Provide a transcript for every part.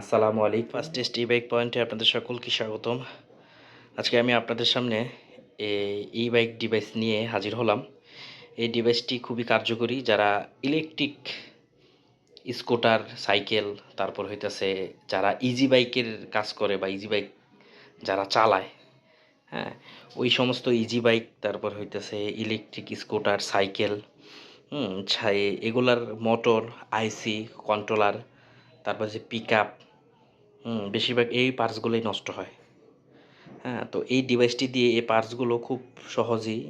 আসসালামু আলাইকুম। First test bike পয়েন্টে আপনাদের সকলকে স্বাগতম। আজকে আমি আপনাদের সামনে ই বাইক ডিভাইস নিয়ে হাজির হলাম। এই ডিভাইসটি খুবই কার্যকরী। যারা ইলেকট্রিক স্কুটার সাইকেল তারপর হইতেছে যারা ইজি বাইকের কাজ করে বা ইজি বাইক যারা চালায় হ্যাঁ ওই সমস্ত ইজি বাইক তারপর হইতেছে ইলেকট্রিক স্কুটার সাইকেল হুম এগুলার মোটর আইসি কন্ট্রোলার তারপর যে পিক আপ বেশিরভাগ এই পার্টসগুলোই নষ্ট হয়। হ্যাঁ তো এই ডিভাইসটি দিয়ে এই পার্টসগুলো খুব সহজেই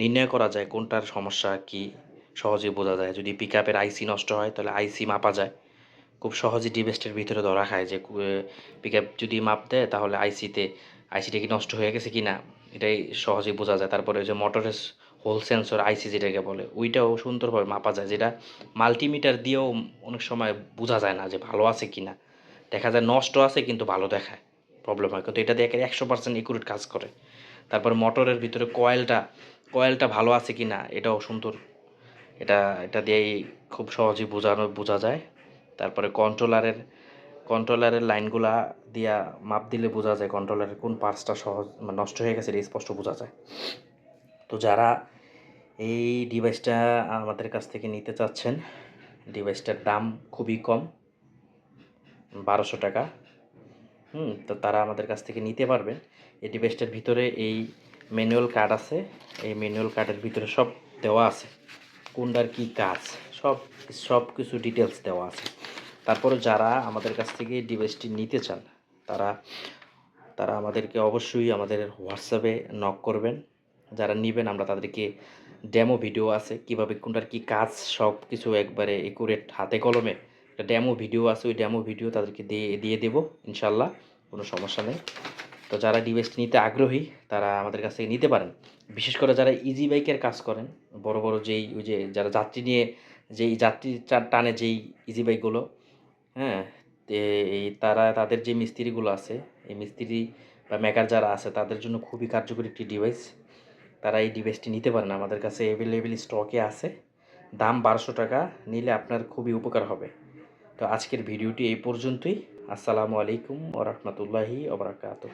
নির্ণয় করা যায় কোনটার সমস্যা, কি সহজেই বোঝা যায়। যদি পিক আপের আইসি নষ্ট হয়, তাহলে আইসি মাপা যায়। খুব সহজেই ডিভাইসটার ভিতরে ধরা খায় যে পিক আপ যদি মাপ দেয়, তাহলে আইসিতে আইসিটা কি নষ্ট হয়ে গেছে কি না এটাই সহজেই বোঝা যায়। তারপরে যে মোটরের হোল সেন্সর আইসি যেটাকে বলে, ওইটাও সুন্দরভাবে মাপা যায়, যেটা মাল্টিমিটার দিয়েও অনেক সময় বোঝা যায় না যে ভালো আছে কি না দেখা যায় নষ্ট আছে, কিন্তু ভালো দেখায় প্রবলেম হয়। কিন্তু এটা দিয়ে একশো পার্সেন্ট একুরেট কাজ করে। তারপর মোটরের ভিতরে কয়েলটা কয়েলটা ভালো আছে কি না এটাও সুন্দর। এটা এটা দিয়েই খুব সহজেই বোঝানো, বোঝা যায়। তারপরে কন্ট্রোলারের কন্ট্রোলারের লাইনগুলা দিয়া মাপ দিলে বোঝা যায় কন্ট্রোলারের কোন পার্টসটা সহজ মানে নষ্ট হয়ে গেছে, এটা স্পষ্ট বোঝা যায়। তো যারা এই ডিভাইসটা আমাদের কাছ থেকে নিতে চাচ্ছেন ডিভাইসটার দাম খুবই কম। বারোশো টাকা। হুম, তো তারা আমাদের কাছ থেকে নিতে পারবেন এই ডিভাইসটার ভিতরে এই ম্যানুয়াল কার্ড আছে। এই ম্যানুয়াল কার্ডের ভিতরে সব দেওয়া আছে। কোনটার কী কাজ? সব সব কিছু ডিটেলস দেওয়া আছে। তারপরে যারা আমাদের কাছ থেকে ডিভাইসটি নিতে চান, তারা তারা আমাদেরকে অবশ্যই আমাদের হোয়াটসঅ্যাপে নক করবেন। যারা নেবেন, আমরা তাদেরকে ডেমো ভিডিও আছে। কীভাবে কোনটার কি কাজ সব কিছু একবারে একুরেট হাতে কলমে একটা ডেমো ভিডিও আছে, ওই ড্যামো ভিডিও তাদেরকে দিয়ে দিয়ে দেবো, ইনশাল্লাহ, কোনো সমস্যা নেই। তো যারা ডিভাইসটি নিতে আগ্রহী, তারা আমাদের কাছ থেকে নিতে পারেন। বিশেষ করে যারা ইজি বাইকের কাজ করেন, বড় বড় যেই, ওই যে যারা যাত্রী নিয়ে, যেই যাত্রী টানে যেই ইজি বাইকগুলো হ্যাঁ এই তারা, তাদের যে মিস্ত্রিগুলো আছে, এই মিস্ত্রি বা মেকার যারা আছে, তাদের জন্য খুবই কার্যকরী একটি ডিভাইস তারা এই ডিভাইসটি নিতে পারেন। আমাদের কাছে অ্যাভেলেবেল স্টকে আছে। দাম বারোশো টাকা, নিলে আপনার খুবই উপকার হবে। তো আজকের ভিডিওটি এই পর্যন্তই। আসসালামু আলাইকুম ও ওবরাকাতুহ